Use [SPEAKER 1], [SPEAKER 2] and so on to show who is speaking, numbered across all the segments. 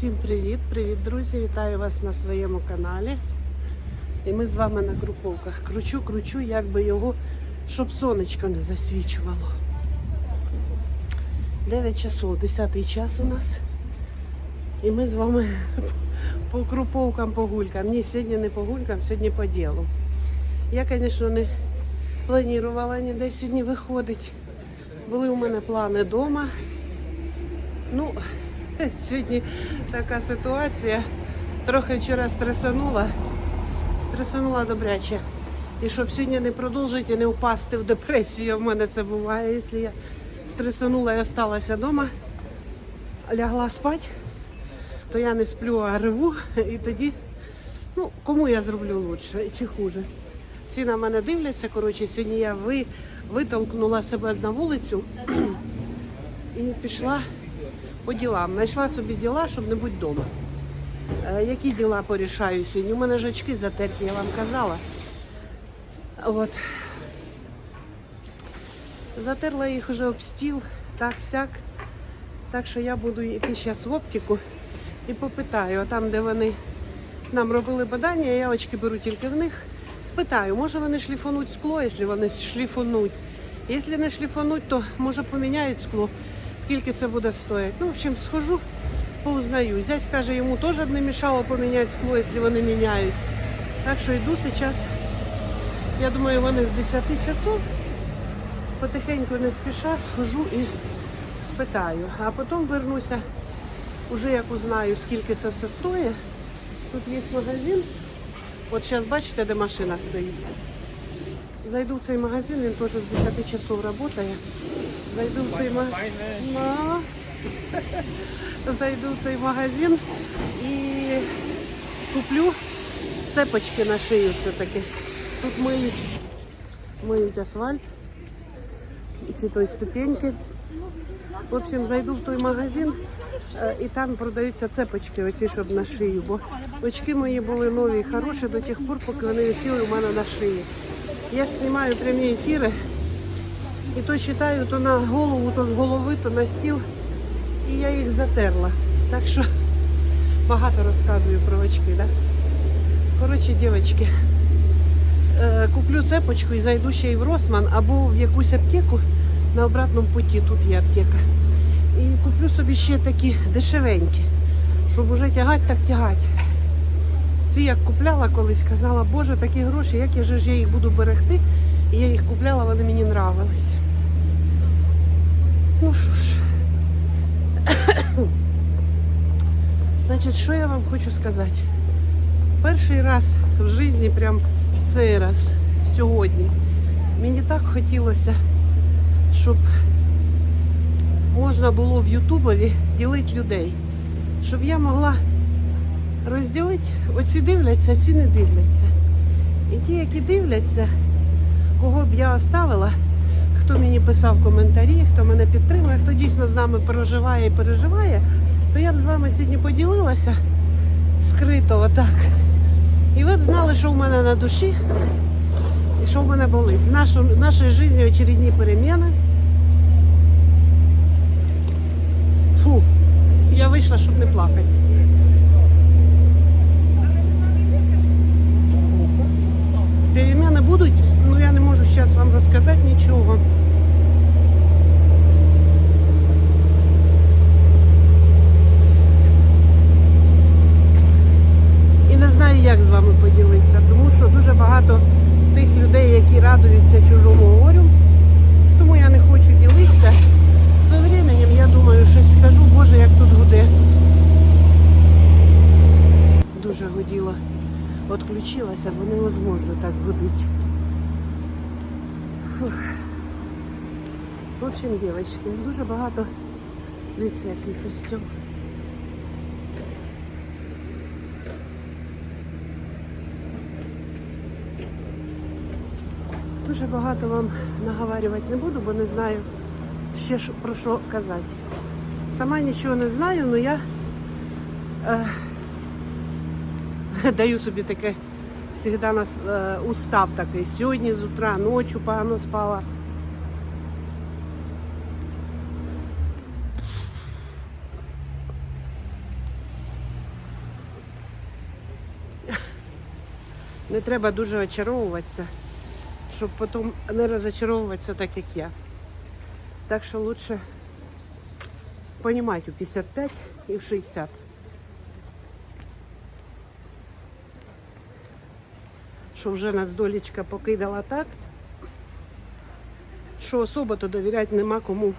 [SPEAKER 1] Всім привіт! Привіт, друзі! Вітаю вас на своєму каналі. І ми з вами на Круповках. Кручу, кручу, як би його, щоб сонечко не засвічувало. 9 часов, 10 час у нас. І ми з вами по Круповкам, по гулькам. Ні, сьогодні не по гулькам, сьогодні по ділу. Я, звісно, не планувала ніде сьогодні виходити. Були у мене плани вдома. Ну, сьогодні така ситуація. Трохи вчора стресанула. Стресанула добряче. І щоб сьогодні не продовжити не впасти в депресію, в мене це буває, якщо я стресанула і залишилася вдома, лягла спати, то я не сплю, а реву. І тоді, ну, кому я зроблю лучше чи хуже. Всі на мене дивляться. Коротше, сьогодні я ви, витолкнула себе на вулицю і пішла по ділам. Знайшла собі діла, щоб не бути вдома. Е, які діла порішаю сьогодні? У мене ж очки затерті, я вам казала. От. Затерла їх вже об стіл, так сяк. Так що я буду йти зараз в оптику і попитаю, а там, де вони нам робили бадання, я очки беру тільки в них. Спитаю, може вони шліфануть скло, якщо вони шліфануть. Якщо не шліфануть, то може поміняють скло, скільки це буде стоїти. Ну, в общем, схожу, поузнаю. Зять каже, йому теж б не мішало поміняти скло, якщо вони міняють. Так що йду зараз. Я думаю, вони з 10 часов. Потихеньку не спіша, схожу і спитаю. А потім вернуся, уже як узнаю, скільки це все стоїть. Тут є магазин. От зараз бачите, де машина стоїть. Зайду в цей магазин, він теж з 10 часов працює. Зайду в цей магазин. Зайду в цей магазин і куплю цепочки на шию все-таки. Тут миють, миють асфальт чи той ступеньки. В общем, зайду в той магазин е, і там продаються цепочки, оці, щоб на шию. Бо очки мої були нові і хороші до тих пор, поки вони висіли у мене на шиї. Я ж знімаю прямі ефіри і то читаю то на голову, то з голови, то на стіл. І я їх затерла. Так що багато розказую про очки, да? Коротше, дівчатки, е, куплю цепочку і зайду ще й в Росман або в якусь аптеку на обратному путі, тут є аптека. І куплю собі ще такі дешевенькі, щоб уже тягати, так тягати. Ці як купляла колись, казала, боже, такі гроші, як я ж їх буду берегти. Я їх купляла, вони мені нравились. Ну що ж. Значить, що я вам хочу сказати? Перший раз в житті, прям цей раз, сьогодні, мені так хотілося, щоб можна було в Ютубові ділити людей. Щоб я могла розділити, оці дивляться, ці не дивляться. І ті, які дивляться, кого б я оставила, хто мені писав коментарі, хто мене підтримує, хто дійсно з нами проживає і переживає, то я б з вами сьогодні поділилася скрито отак. І ви б знали, що в мене на душі і що в мене болить. В нашу, в нашій житті очередні переміни. Фу, я вийшла, щоб не плакати. Переміни будуть, ну я не можу зараз вам розказати нічого. І не знаю, як з вами поділитися, тому що дуже багато тих людей, які радуються чужому горю. Тому я не хочу ділитися. За временем я думаю, щось скажу, боже, як тут гуде. Дуже гуділо. Отключилася, бо невозможно так гудить. Фух. В общем, дівчатки, дуже багато. Дивіться, який костюм. Дуже багато вам наговарювати не буду, бо не знаю ще про що казати. Сама нічого не знаю, але я е, даю собі таке завжди нас е, устав такий. Сьогодні з утра, ночі погано спала. Не треба дуже очаровуватися, щоб потім не розочаровуватися так, як я. Так що лучше понімати у 55 і в 60. Що вже нас долічка покидала так, що особо то довіряти нема кому.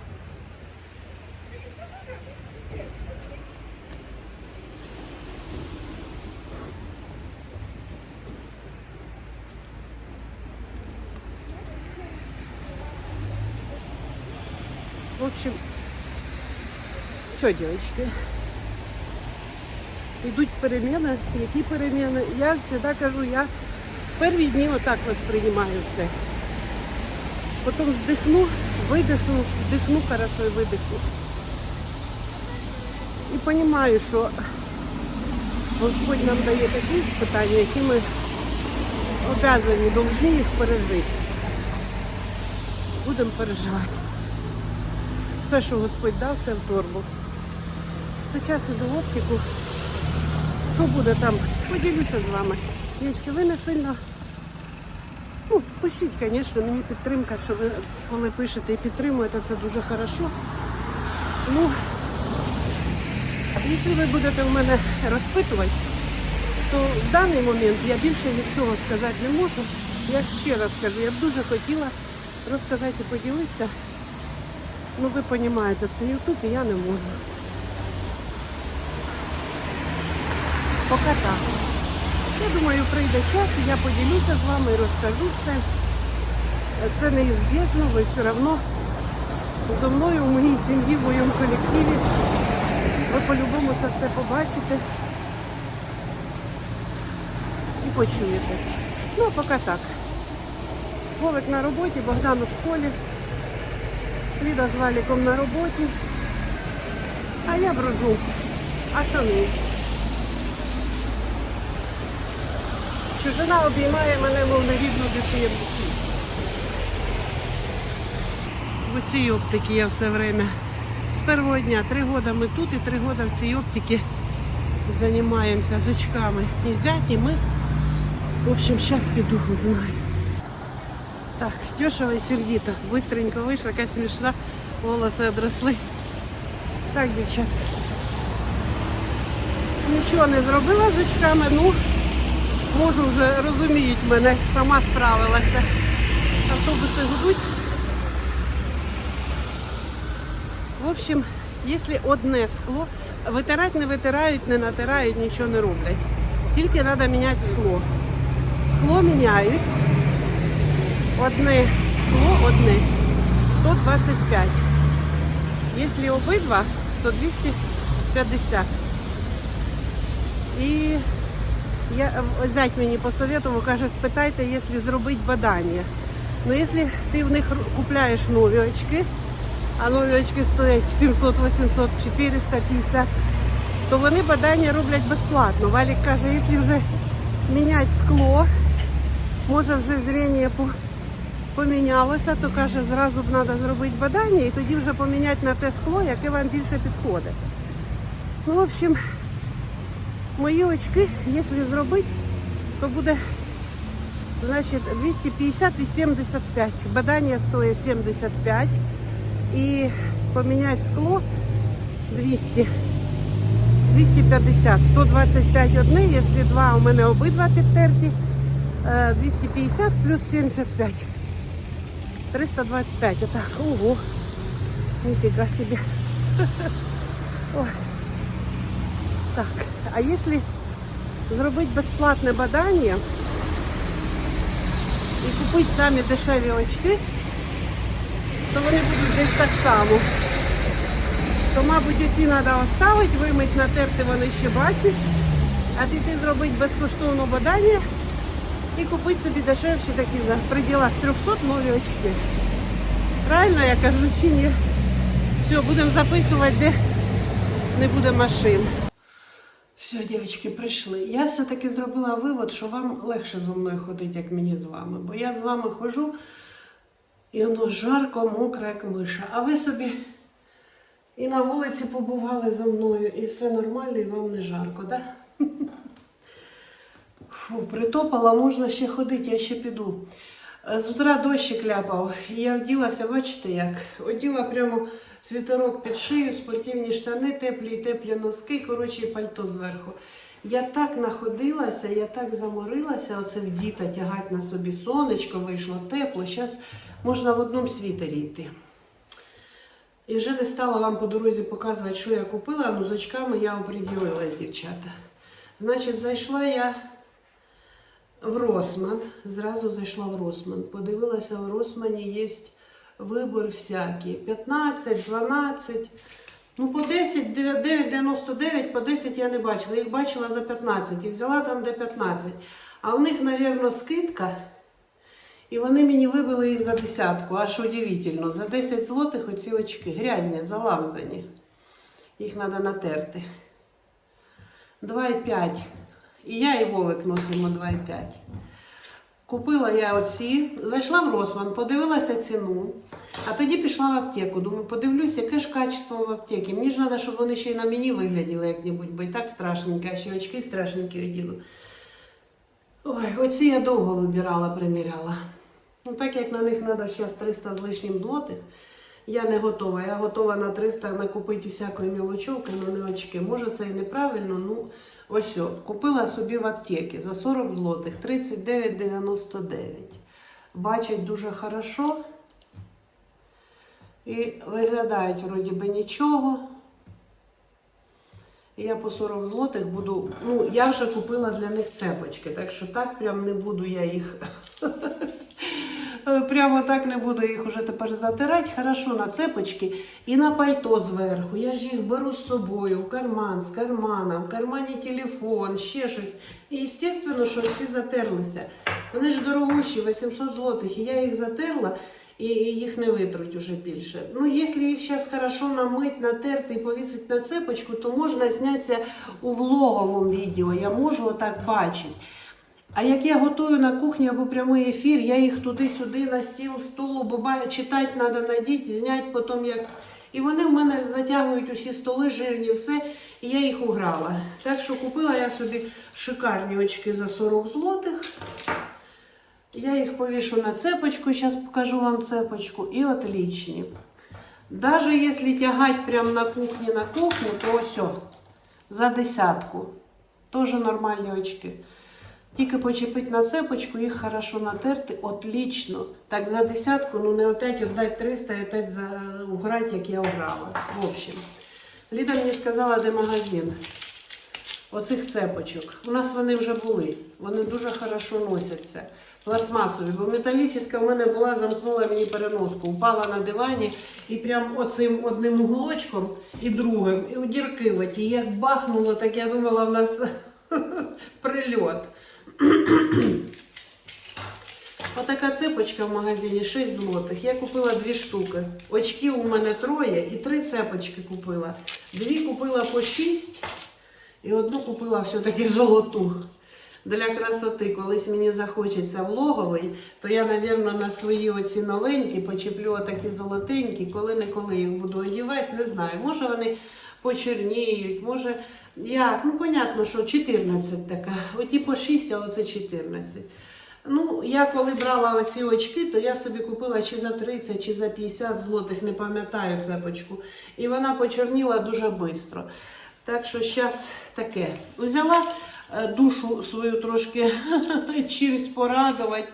[SPEAKER 1] В общем, все, девочки. Йдуть переміни. Які переміни? Я завжди кажу, я в перві дні отак восприймаю все. Потім здихну, видихну, вдихну хорошо і видихну. І розумію, що Господь нам дає такі спитання, які ми обязані, повинні їх пережити. Будемо переживати. Все, що Господь дав, все в торбу. Зараз іду в оптику. Що буде там? Поділюся з вами. Дівчатки, ви не сильно. Ну, пишіть, звісно, мені підтримка, що ви коли пишете і підтримуєте, це дуже хорошо. Ну, якщо ви будете в мене розпитувати, то в даний момент я більше нічого сказати не можу. Я ще раз кажу, я б дуже хотіла розказати і поділитися. Ну ви розумієте, це Ютуб і я не можу. Поки так. Я думаю, прийде час, і я поділюся з вами і розкажу все. Це неізбіжно, ви все одно зо мною, в моїй сім'ї, в моєму колективі. Ви по-любому це все побачите і почуєте. Ну, а поки так. Вовик на роботі, Богдан у школі. Ліда з Валіком на роботі. А я брожу. А що Чужина обіймає мене, мов нерідну дитину. В цій оптиці я все время. З першого дня три роки ми тут і три роки в цій оптиці займаємося з очками. І зять, і ми. В общем, зараз піду узнаю. Так, дешево і сердито. Быстренько вийшла, яка смішна, волоси одросли. Так, дівчатка. Нічого не зробила з очками, ну, можу вже розуміють мене, сама справилася. Автобуси гудуть. В общем, якщо одне скло, витирати не витирають, не натирають, нічого не роблять. Тільки треба міняти скло. Скло міняють. Одне скло, одне 125. Якщо обидва, то 250. І я, зять мені посоветував, каже, спитайте, якщо зробити бадання. Ну, якщо ти в них купляєш нові очки, а нові очки стоять 700, 800, 450, то вони бадання роблять безплатно. Валік каже, якщо вже міняти скло, може вже зріння помінялося, то каже, зразу б треба зробити бадання і тоді вже поміняти на те скло, яке вам більше підходить. Ну, в общем, мої очки, якщо зробити, то буде значить 250 і 75. Бадання стоїть 75. І поміняти скло 200. 250, 125 одне, якщо два у мене обидва підтерті, е, 250 плюс 75. 325, отак, ого, ніфіга собі. Ой. Так, а якщо зробити безплатне бадання і купити самі дешеві очки, то вони будуть десь так само. То, мабуть, ці треба оставити, вимити, натерти вони ще бачать, а піти зробити безкоштовне бадання і купити собі дешевші такі за пределах 300 нові очки. Правильно я кажу чи ні? Все, будемо записувати, де не буде машин. Все, дівчатки, прийшли. Я все-таки зробила вивод, що вам легше зі мною ходити, як мені з вами. Бо я з вами ходжу, і воно жарко, мокре, як миша. А ви собі і на вулиці побували зі мною, і все нормально, і вам не жарко, так? Фу, притопала, можна ще ходити, я ще піду. Е, З утра дощик ляпав, і я вділася, бачите як? Оділа прямо світерок під шию, спортивні штани, теплі, теплі носки, коротше, і пальто зверху. Я так находилася, я так заморилася, оце в діта тягати на собі сонечко, вийшло тепло. Зараз можна в одному світері йти. І вже не стала вам по дорозі показувати, що я купила, ну з очками я оприділилась, дівчата. Значить, зайшла я в Росман. зразу зайшла в Росман. Подивилася, в Росмані є вибір всякий. 15, 12, ну по 10, 9,99, по 10 я не бачила. Їх бачила за 15 і взяла там де 15. А у них, мабуть, скидка. І вони мені вибили їх за десятку, аж удивительно. За 10 злотих оці очки грязні, заламзані. Їх треба натерти. 2,5. І я і Вовик носимо 2,5. Купила я оці, зайшла в Росман, подивилася ціну, а тоді пішла в аптеку. Думаю, подивлюсь, яке ж качество в аптеці. Мені ж треба, щоб вони ще й на мені вигляділи як-небудь, бо і так страшненько, а ще очки страшненькі одіну. Ой, оці я довго вибирала, приміряла. Ну, так як на них треба зараз 300 з лишнім злотих, я не готова. Я готова на 300 накупити всякої мілочовки, але не очки. Може це і неправильно, ну ось от. Купила собі в аптеці за 40 злотих, 39,99. Бачать дуже хорошо. І виглядають вроді би нічого. І я по 40 злотих буду. Ну, я вже купила для них цепочки, так що так прям не буду я їх. Прямо так не буду їх уже тепер затирати. Хорошо на цепочки і на пальто зверху. Я ж їх беру з собою в карман, з кармана, в кармані телефон, ще щось. І звісно, що всі затерлися. Вони ж дорогущі, 800 злотих. І я їх затерла і їх не витруть уже більше. Ну, якщо їх зараз хорошо намить, натерти і повісити на цепочку, то можна знятися у влоговому відео. Я можу отак бачити. А як я готую на кухні або прямий ефір, я їх туди-сюди на стіл, столу, бо читати треба надіти, зняти потім як. І вони в мене затягують усі столи жирні, все, і я їх уграла. Так що купила я собі шикарні очки за 40 злотих. Я їх повішу на цепочку, зараз покажу вам цепочку, і отлічні. Даже якщо тягати прямо на кухні на кухню, то ось за десятку. Теж нормальні очки. Тільки почепити на цепочку, їх хорошо натерти, отлично. Так за десятку, ну не опять віддати 300 і опять за уграти, як я уграла. В общем, Ліда мені сказала, де магазин. Оцих цепочок. У нас вони вже були. Вони дуже хорошо носяться. Пластмасові, бо металічна в мене була, замкнула мені переноску, упала на дивані і прям оцим одним уголочком і другим, і у дірки в оті. Як бахнуло, так я думала, в нас прильот. Отака цепочка в магазині 6 злотих. Я купила дві штуки. Очків у мене троє і три цепочки купила. Дві купила по 6 і одну купила все-таки золоту. Для красоти, колись мені захочеться влоговий, то я, мабуть, на свої оці новенькі почеплю отакі золотенькі, коли-неколи їх буду одівати, не знаю. Може вони почерніють, може як. Ну, понятно, що 14 така. Оті по 6, а оце 14. Ну, я коли брала оці очки, то я собі купила чи за 30, чи за 50 злотих, не пам'ятаю цепочку. І вона почорніла дуже швидко. Так що зараз таке. Взяла е, душу свою трошки чимось порадувати.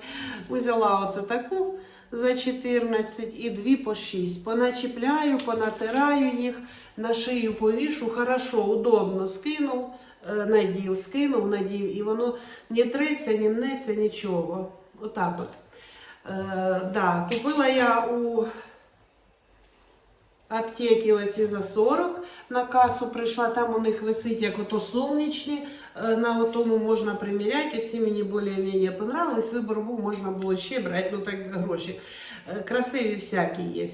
[SPEAKER 1] Взяла оце таку за 14 і дві по 6. Поначіпляю, понатираю їх, на шию повішу, хорошо, удобно скинув, е, надів, скинув, надів, і воно не треться, не мнеться, нічого. Отак от. Е, да, купила я у аптеки оці за 40 на касу прийшла, там у них висить як ото сонячні, на отому можна приміряти. Оці мені більш-менш понравились. Вибор був, можна було ще брати, ну так гроші. Е, Красиві всякі є.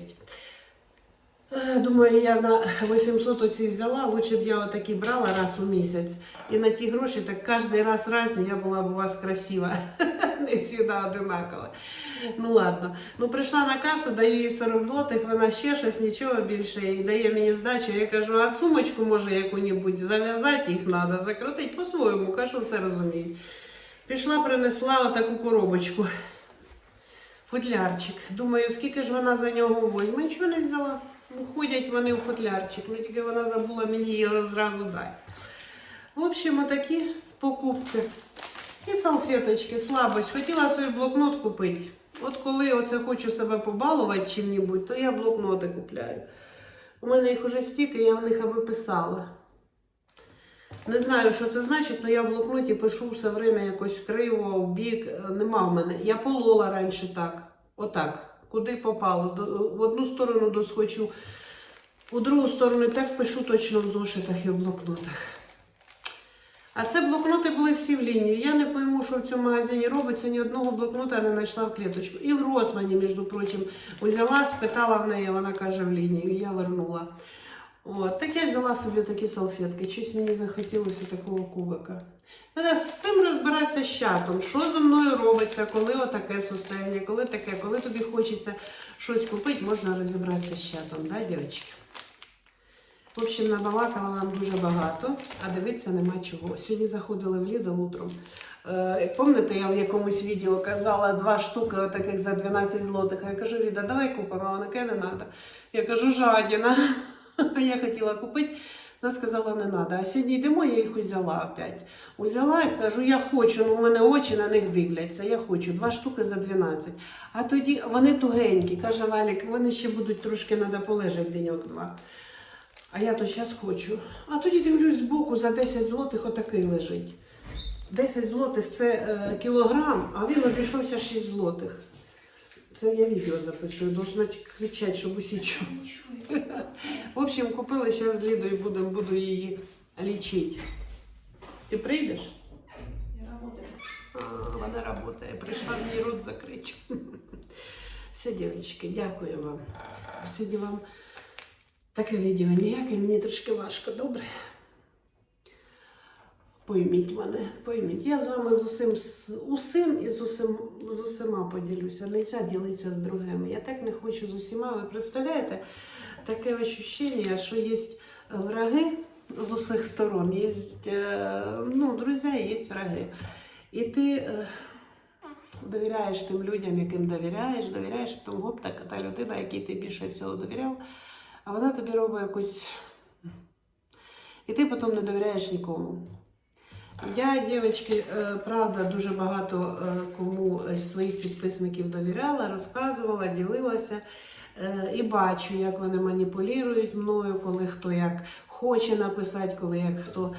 [SPEAKER 1] Е, Думаю, я на 800 оці взяла, лучше б я отакі брала раз у місяць. І на ті гроші так кожен раз разні, я була б у вас красива. Не завжди одинакова. Ну ладно. Ну прийшла на касу, даю їй 40 злотих, вона ще щось, нічого більше, і дає мені здачу. Я кажу, а сумочку може яку-небудь зав'язати їх треба, закрутити по-своєму, кажу, все розумію. Пішла, принесла отаку коробочку. Футлярчик. Думаю, скільки ж вона за нього возьме. Нічого не взяла. Ну, Ходять вони у футлярчик. Ну, тільки вона забула мені його зразу дати. В общем, отакі покупки. І салфеточки, слабость. Хотіла собі блокнот купити. От коли оце хочу себе побалувати чим-небудь, то я блокноти купляю. У мене їх уже стільки, я в них аби писала. Не знаю, що це значить, але я в блокноті пишу все время якось криво, в бік. Е, Нема в мене. Я полола раніше так. Отак. Куди попало. В одну сторону досхочу, у другу сторону так пишу точно в зошитах і в блокнотах. А це блокноти були всі в лінії. Я не пойму, що в цьому магазині робиться, ні одного блокнота не знайшла в клеточку. І в Росмані, між прочим, взяла, спитала в неї, вона каже в лінію, я вернула. От, так я взяла собі такі салфетки. Щось мені захотілося такого кубика. Треба з цим розбиратися з чатом. Що зі мною робиться, коли отаке состояння, коли таке, коли тобі хочеться щось купити, можна розібратися з чатом, да, дівчатки? В общем, набалакала вам дуже багато, а дивитися нема чого. Сьогодні заходили в Lidl утром. Е, Пам'ятаєте, я в якомусь відео казала два штуки таких за 12 злотих. Я кажу, Ліда, давай купимо, а вона не треба. Я кажу, жадіна. Я хотіла купити. Вона сказала, не треба. А сьогодні йдемо, я їх взяла опять. Узяла і кажу, я хочу, ну в мене очі на них дивляться. Я хочу два штуки за 12. А тоді вони тугенькі. Каже Валік, вони ще будуть трошки треба полежати деньок-два. А я то зараз хочу. А тоді дивлюсь збоку, за 10 злотих отакий лежить. 10 злотих це е, кілограм, а він обійшовся 6 злотих. Це я відео записую, должна кричати, щоб усі чули. В общем, купила зараз з Лідою будем, буду її лічити. Ти прийдеш?
[SPEAKER 2] Я работаю.
[SPEAKER 1] А, вона працює, прийшла мені рот закрити. Все, дівчатки, дякую вам. Сьогодні вам таке відео ніяке, мені трошки важко, добре? Пойміть мене, пойміть. Я з вами з усім, з усім і з, усім, з усіма поділюся. Нельзя ділитися з другими. Я так не хочу з усіма. Ви представляєте, таке ощущення, що є враги з усіх сторон, є ну, друзі, є враги. І ти е, довіряєш тим людям, яким довіряєш, довіряєш тому гоп, так, та людина, якій ти більше всього довіряв, а вона тобі робить якусь. І ти потім не довіряєш нікому. Я, дівчатки, е, правда, дуже багато е, кому з своїх підписників довіряла, розказувала, ділилася. Е, І бачу, як вони маніпулюють мною, коли хто як хоче написати, коли як хто.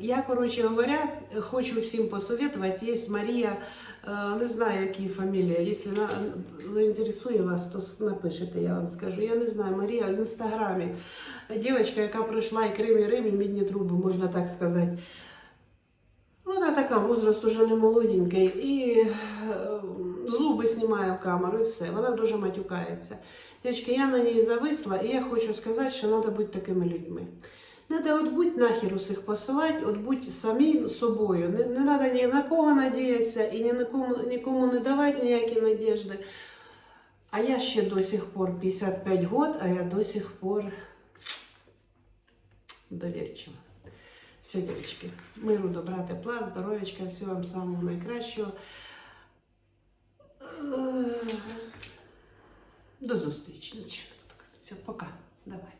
[SPEAKER 1] Я, коротше говоря, хочу всім посоветувати. Є Марія, не знаю, які фамілія. Якщо на- заінтересує вас, то напишете, я вам скажу. Я не знаю, Марія в інстаграмі. Дівчинка, яка пройшла і Крим, і Рим, і мідні труби, можна так сказати. Вона така, возраст уже не молоденький, і е, зуби знімає в камеру, і все. Вона дуже матюкається. Дівчатки, я на ній зависла, і я хочу сказати, що треба бути такими людьми. Треба от будь нахер усіх посилати, от будь самі собою. Не, не треба ні на кого надіятися і ні на кому, нікому не давати ніякі надіжди. А я ще до сих пор 55 год, а я до сих пор довірчива. Все, дівчатки, миру, добра, тепла, здоров'ячка, всього вам самого найкращого. Е, До зустрічі. Все, пока. Давайте.